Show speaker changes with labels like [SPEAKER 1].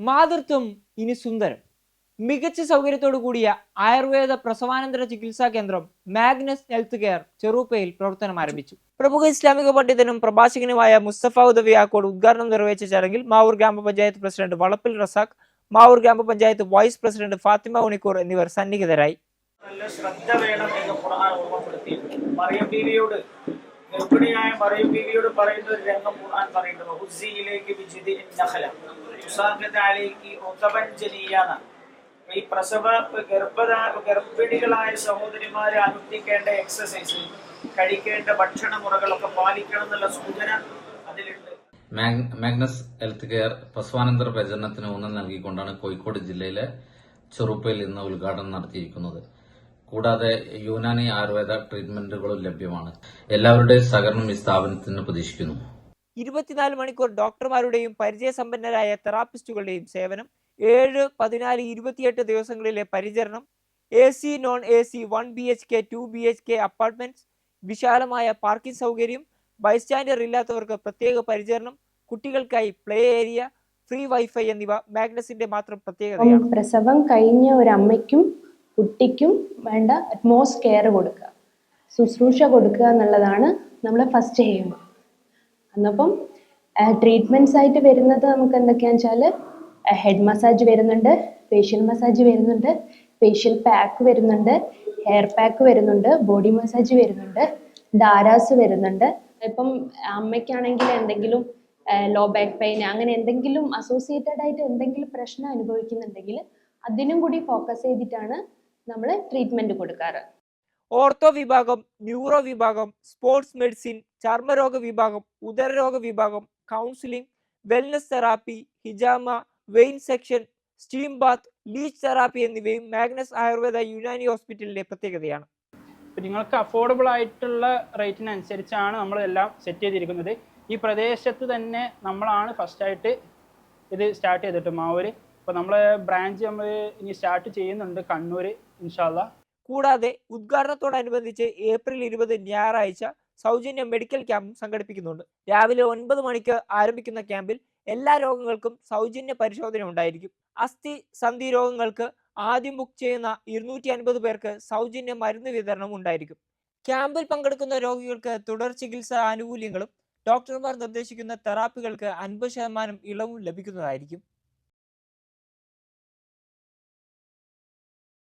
[SPEAKER 1] മാതൃത്വം ഇനി സുന്ദരം. മികച്ച സൗകര്യത്തോടു കൂടിയ ആയുർവേദ പ്രസവാനന്തര ചികിത്സാ കേന്ദ്രം മാഗ്നസ് ഹെൽത്ത് കെയർ ചെറുപ്പയിൽ പ്രവർത്തനം ആരംഭിച്ചു. പ്രമുഖ ഇസ്ലാമിക പണ്ഡിതനും പ്രഭാഷകനുമായ മുസ്തഫ ഉദവി ആക്കോട് ഉദ്ഘാടനം നിർവഹിച്ച ചടങ്ങിൽ മാവൂർ ഗ്രാമപഞ്ചായത്ത് പ്രസിഡന്റ് വളപ്പിൽ റസാഖ് മാവൂർ ഗ്രാമപഞ്ചായത്ത് വൈസ് പ്രസിഡന്റ് ഫാത്തിമ ഉണിക്കൂർ എന്നിവർ സന്നിഹിതരായി.
[SPEAKER 2] നല്ല ശ്രദ്ധ വേണം എന്ന് ബീവിയോട് ഗർഭിണിയായ മറിയം ബീവിയോട് പറയുന്ന ഒരു രംഗം ഖുർആൻ പറയുന്നത് ഹുസ്സിയിലേക്ക് വിജിതി നഖല. തുസാഖത്താലേക്ക് ഒത്തപഞ്ചനീയാണ് ഈ പ്രസവ ഗർഭദ ഗർഭിണികളായ സഹോദരിമാരെ അനുഷ്ഠിക്കേണ്ട എക്സസൈസ് കഴിക്കേണ്ട ഭക്ഷണ മുറകളൊക്കെ പാലിക്കണം എന്നുള്ള സൂചന അതിലുണ്ട്.
[SPEAKER 3] മാഗ്നസ് ഹെൽത്ത് കെയർ പ്രസവാനന്തര പ്രചരണത്തിന് ഊന്നൽ നൽകിക്കൊണ്ടാണ് കോഴിക്കോട് ജില്ലയിലെ ചെറുപ്പയിൽ ഇന്ന് ഉദ്ഘാടനം നടത്തിയിരിക്കുന്നത്. കൂടാതെ യുനാനി ആയുർവേദ ട്രീറ്റ്മെന്റുകളും ലഭ്യമാണ്. എല്ലാവരുടെയും സഹകരണം ഈ സ്ഥാപനത്തിന് പ്രതീക്ഷിക്കുന്നു.
[SPEAKER 1] ഇരുപത്തിനാല് മണിക്കൂർ ഡോക്ടർമാരുടെയും പരിചയസമ്പന്നരായ തെറാപ്പിസ്റ്റുകളുടെയും സേവനം ഏഴ് പതിനാല് ഇരുപത്തിയെട്ട് ദിവസങ്ങളിലെ പരിചരണം A C non A C one B H K two B H K apartments വിശാലമായ പാർക്കിംഗ് സൗകര്യം ബൈസ്റ്റാൻഡർ ഇല്ലാത്തവർക്ക് പ്രത്യേക പരിചരണം കുട്ടികൾക്കായി പ്ലേ ഏരിയ ഫ്രീ വൈഫൈ എന്നിവ മാഗ്നസിന്റെ മാത്രം പ്രത്യേകതയാണ്.
[SPEAKER 4] പ്രസവം കഴിഞ്ഞ ഒരു അമ്മയ്ക്കും കുട്ടിക്കും വേണ്ട അറ്റ്മോസ്റ്റ് കെയർ കൊടുക്കുക. ശുശ്രൂഷ കൊടുക്കുക എന്നുള്ളതാണ് നമ്മൾ ഫസ്റ്റ് ചെയ്യുമ്പോൾ എന്നപ്പം ട്രീറ്റ്മെന്റ്സ് ആയിട്ട് വരുന്നത് നമുക്ക് എന്തൊക്കെയാണെന്ന് വെച്ചാൽ ഹെഡ് മസാജ് വരുന്നുണ്ട് ഫേഷ്യൽ മസാജ് വരുന്നുണ്ട് ഫേഷ്യൽ പാക്ക് വരുന്നുണ്ട് ഹെയർ പാക്ക് വരുന്നുണ്ട് ബോഡി മസാജ് വരുന്നുണ്ട് ധാരാസ് വരുന്നുണ്ട്. ഇപ്പം അമ്മയ്ക്കാണെങ്കിൽ എന്തെങ്കിലും ലോ ബാക്ക് പെയിൻ അങ്ങനെ എന്തെങ്കിലും അസോസിയേറ്റഡ് ആയിട്ട് എന്തെങ്കിലും പ്രശ്നം അനുഭവിക്കുന്നുണ്ടെങ്കിൽ അതിനും കൂടി ഫോക്കസ് ചെയ്തിട്ടാണ് നമ്മൾ ട്രീറ്റ്മെന്റ് കൊടുക്കാറ്.
[SPEAKER 1] ഓർത്തോ വിഭാഗം ന്യൂറോ വിഭാഗം സ്പോർട്സ് മെഡിസിൻ ചർമ്മരോഗ വിഭാഗം ഉദരരോഗ വിഭാഗം counselling wellness therapy ഹിജാമ vein section steam bath leech therapy എന്നിവയും മാഗ്നസ് ആയുർവേദ യുനാനി ഹോസ്പിറ്റലിന്റെ പ്രത്യേകതയാണ്.
[SPEAKER 5] നിങ്ങൾക്ക് അഫോർഡബിൾ ആയിട്ടുള്ള റേറ്റിനനുസരിച്ചാണ് നമ്മളെല്ലാം സെറ്റ് ചെയ്തിരിക്കുന്നത്. ഈ പ്രദേശത്ത് തന്നെ നമ്മളാണ് ഫസ്റ്റായിട്ട് ഇത് സ്റ്റാർട്ട് ചെയ്തിട്ട് മാവൂര് ഇപ്പോൾ നമ്മളെ ബ്രാഞ്ച് നമ്മൾ ഇനി സ്റ്റാർട്ട് ചെയ്യുന്നുണ്ട് കണ്ണൂർ ഇൻഷാല്ല
[SPEAKER 1] കൂടാതെ ഉദ്ഘാടനത്തോടനുബന്ധിച്ച് ഏപ്രിൽ ഇരുപത് ഞായറാഴ്ച സൗജന്യ മെഡിക്കൽ ക്യാമ്പ് സംഘടിപ്പിക്കുന്നുണ്ട്. രാവിലെ ഒൻപത് മണിക്ക് ആരംഭിക്കുന്ന ക്യാമ്പിൽ എല്ലാ രോഗങ്ങൾക്കും സൗജന്യ പരിശോധന ഉണ്ടായിരിക്കും. അസ്ഥി സന്ധി രോഗങ്ങൾക്ക് ആദ്യം ബുക്ക് ചെയ്യുന്ന ഇരുന്നൂറ്റി അൻപത് പേർക്ക് സൗജന്യ മരുന്ന് വിതരണം ഉണ്ടായിരിക്കും. ക്യാമ്പിൽ പങ്കെടുക്കുന്ന രോഗികൾക്ക് തുടർ ചികിത്സാ ആനുകൂല്യങ്ങളും ഡോക്ടർമാർ നിർദ്ദേശിക്കുന്ന തെറാപ്പികൾക്ക് അൻപത് ശതമാനം ഇളവും ലഭിക്കുന്നതായിരിക്കും.